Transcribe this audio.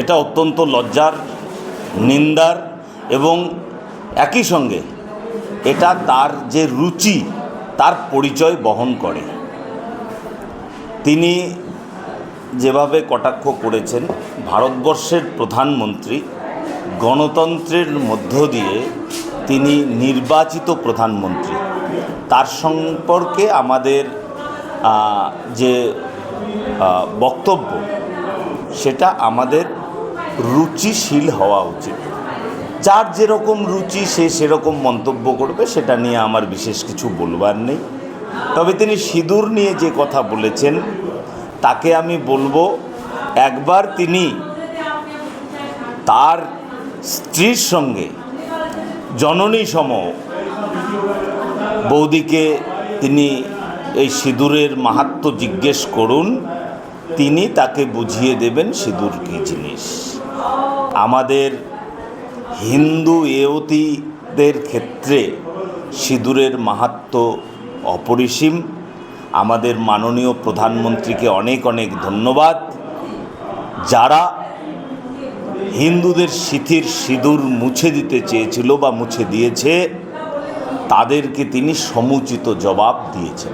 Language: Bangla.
এটা অত্যন্ত লজ্জার, নিন্দার এবং একই সঙ্গে এটা তার যে রুচি, তার পরিচয় বহন করে। তিনি যেভাবে কটাক্ষ করেছেন, ভারতবর্ষের প্রধানমন্ত্রী গণতন্ত্রের মধ্য দিয়ে তিনি নির্বাচিত প্রধানমন্ত্রী। তার সম্পর্কে আমাদের যে বক্তব্য, সেটা আমাদের রুচিশীল হওয়া উচিত। যার যেরকম রুচি, সে সেরকম মন্তব্য করবে, সেটা নিয়ে আমার বিশেষ কিছু বলবার নেই। তবে তিনি সিঁদুর নিয়ে যে কথা বলেছেন, তাকে আমি বলব, একবার তিনি তার স্ত্রীর সঙ্গে জননী সম বৌদিকে তিনি এই সিঁদুরের মাহাত্ম জিজ্ঞেস করুন, তিনি তাকে বুঝিয়ে দেবেন সিঁদুর কী জিনিস। আমাদের হিন্দু এয়তিদের ক্ষেত্রে সিঁদুরের মাহাত্ম অপরিসীম। আমাদের মাননীয় প্রধানমন্ত্রীকে অনেক অনেক ধন্যবাদ। যারা হিন্দুদের সিথির সিঁদুর মুছে দিতে চেয়েছিল বা মুছে দিয়েছে, তাদেরকে তিনি সমুচিত জবাব দিয়েছেন।